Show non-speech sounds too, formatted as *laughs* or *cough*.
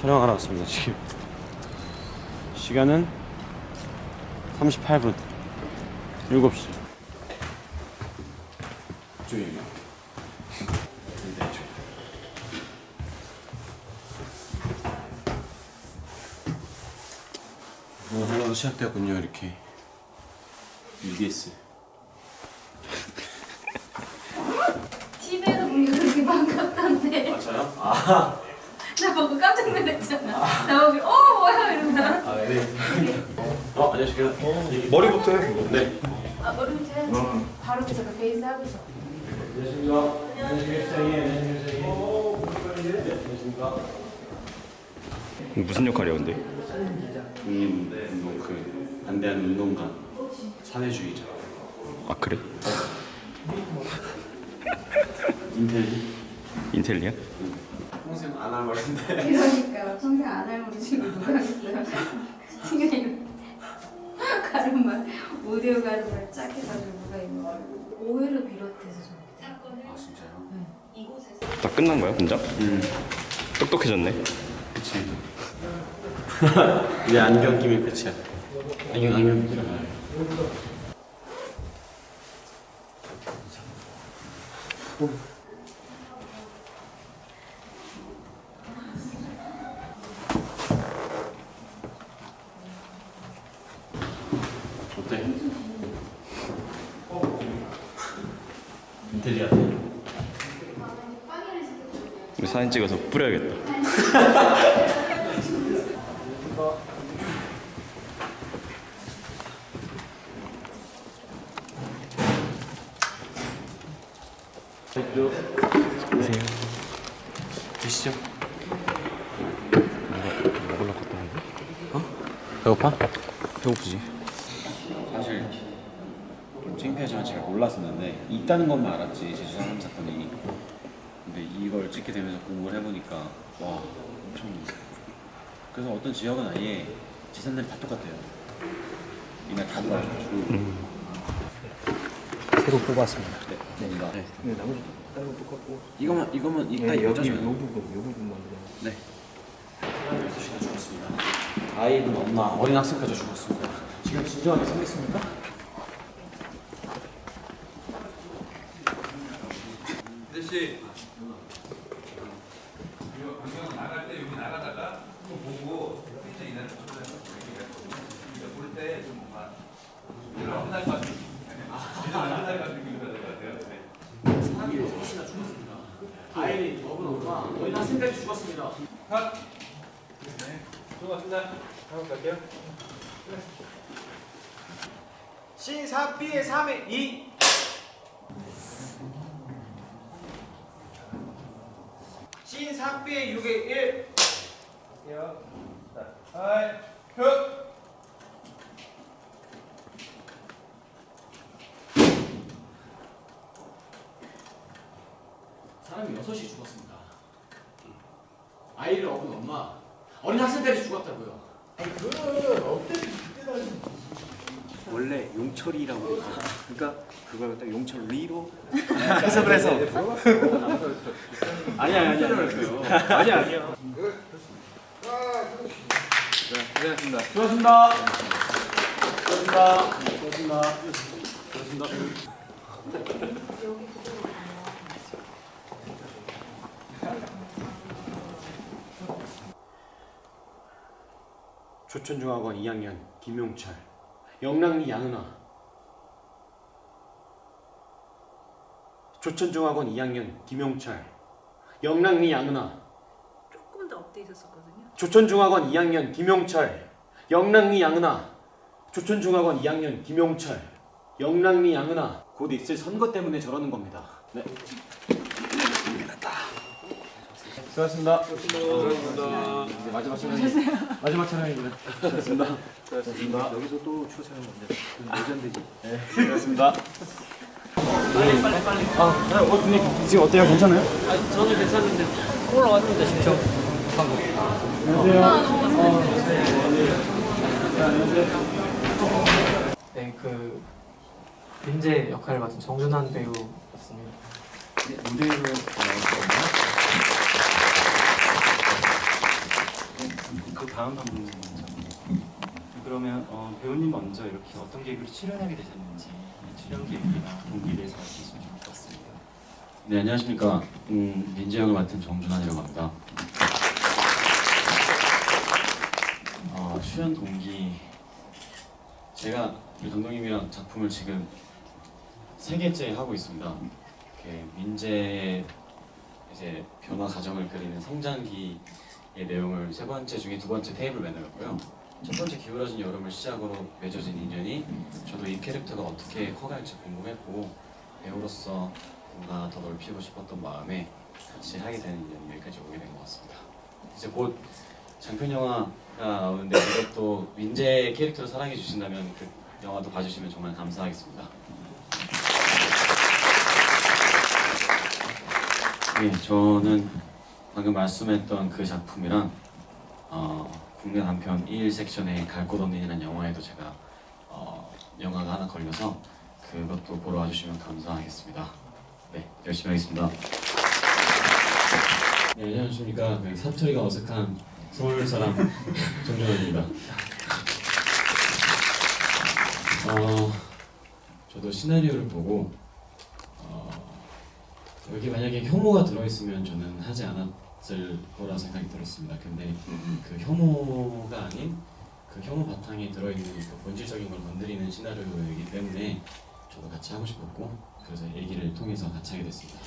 촬영하러 왔습니다 지금 시간은 38분 7시 이쪽인가? 네, 이쪽. 어, 하나도 시작되었군요 이렇게 UBS *laughs* TV에서 본게 그렇게 반갑던데 맞아요? 아, 나 보고 깜짝 놀랐잖아 나 보고 어 뭐야 이러면서 아 네. 어 안녕하세요. 머리부터 해. 그거. 네. 아 머리부터 해야지 바로 그 잠깐 베이스 하고서 안녕하십니까. 안녕하십니까. 안녕하십니까. 안녕하십니까. 무슨 역할이야 근데? 국민 운동 그 반대하는 운동가 사회주의자 아 그래? 인텔리 인텔리야? 평생 안 할 말인데. *laughs* 그러니까 평생 안할 머리 지금 누가 지금 가르마 오디오 가르마를 짝 해가지고 누가 있는 거야 오해를 비롯해서 좀 아 진짜요? 다 끝난 거야 혼자? 음. 똑똑해졌네. 그치. *laughs* 이제 안경 끼면 끝이야. 안경 안경 끼면 어때? 인테리어 우리 사진 찍어서 뿌려야겠다. 안녕하세요. 드시죠. 먹으러 갔다 왔는데? 배고파? 배고프지. 사실 좀 창피하지만 제가 몰랐었는데 있다는 것만 알았지 제주 상암 사건이. 근데 이걸 찍게 되면서 공부를 해보니까 와 엄청. 그래서 어떤 지역은 아예 지산들이 다 똑같아요. 이날 다 돌아가지고. 새로 뽑았습니다. 네. 네. 네, 나머지 거 똑같고. 이거만 이거만 이따 네, 여기 요 짜줘요. 부분, 요 부분만 그냥. 네. 6시가 죽었습니다. 아이분 엄마 어린 학생까지 죽었습니다. 지금 진정하게 생겼습니까? 아저씨 이거 방송 나갈 때 여기 나가다가 또 보고 진짜 이날 볼때좀 뭔가 이런 한달 가지고 한달 가지고 이러야 될것 같아요. 네. 사람이 6시나 죽었습니다. 아이린 어른 엄마 어린 학생까지 죽었습니다. 컷. 네. 수고하셨습니다. 한번 갈게요. 신사비의 3의 2 신사비의 6의 1 갈게요. 사람이 6시 죽었습니다. 아이를 업은 엄마 어린 학생까지 죽었다고요. 원래 용철이라고 해서 그러니까 그걸 딱 용철 리로 해석을 해서. 아니 아니 아니 아니 아니 아니 요. 고생하셨습니다. 수고하셨습니다. 수고하셨습니다. 수고하셨습니다. 수고하셨습니다. 조천중학원 2학년 김용철 영랑리 양은아 조천중학원 2학년 김용철 영랑리 양은아 업돼 있었거든요. 조천중학원 2학년 김용철 영랑리 양은아 조천중학원 2학년 김용철 영랑리 양은아 곧 있을 선거 때문에 저러는 겁니다. 네. 수고하셨습니다. 수고하셨습니다. 이제 마지막 촬영입니다 마지막 촬영입니다. 수고하셨습니다. 수고하셨습니다. 여기서 또 촬영 건데. 레전드지. 네. 수고하셨습니다. 아, 어, 근데 지금 어때요? 괜찮아요? 저는 괜찮은데. 올라왔는데 진짜. 네, 그 빈제 역할을 맡은 정준환 배우였습니다. 무대로 나올 거예요? 그 다음 방송이 먼저. 그러면 어, 배우님 먼저 이렇게 어떤 계기로 출연하게 되셨는지 출연 계획이나 동기에 대해서 말씀해 주시면 좋겠습니다. 네 안녕하십니까 음, 민재 역을 맡은 정준환이라고 합니다 어, 출연 동기. 제가 우리 감독님이랑 작품을 지금 세 개째 하고 있습니다. 민재의 이제 변화 과정을 그리는 성장기의 내용을 세 번째 중에 두 번째 테이블 매너였고요. 첫 번째 기울어진 여름을 시작으로 맺어진 인연이 저도 이 캐릭터가 어떻게 커갈지 궁금했고 배우로서 뭔가 더 넓히고 싶었던 마음에 같이 하게 되는 인연이 여기까지 오게 된 것 같습니다. 이제 곧 장편 영화가 나오는데 이것도 민재 캐릭터를 사랑해 주신다면 그 영화도 봐주시면 정말 감사하겠습니다. 네, 저는 방금 말씀했던 그 작품이랑 어, 국내 단편 1 섹션의 갈곳 없는이라는 영화에도 제가 어, 영화가 하나 걸려서 그것도 보러 와주시면 감사하겠습니다. 네, 열심히 하겠습니다. 네, 안녕하십니까. 그 사투리가 어색한 서울 사람 정준원입니다. 어, 저도 시나리오를 보고 어, 여기 만약에 혐오가 들어있으면 저는 하지 않았을 거라 생각이 들었습니다. 근데 그 혐오가 아닌 그 혐오 바탕에 들어있는 그 본질적인 걸 건드리는 시나리오이기 때문에 저도 같이 하고 싶었고 그래서 얘기를 통해서 같이 하게 됐습니다.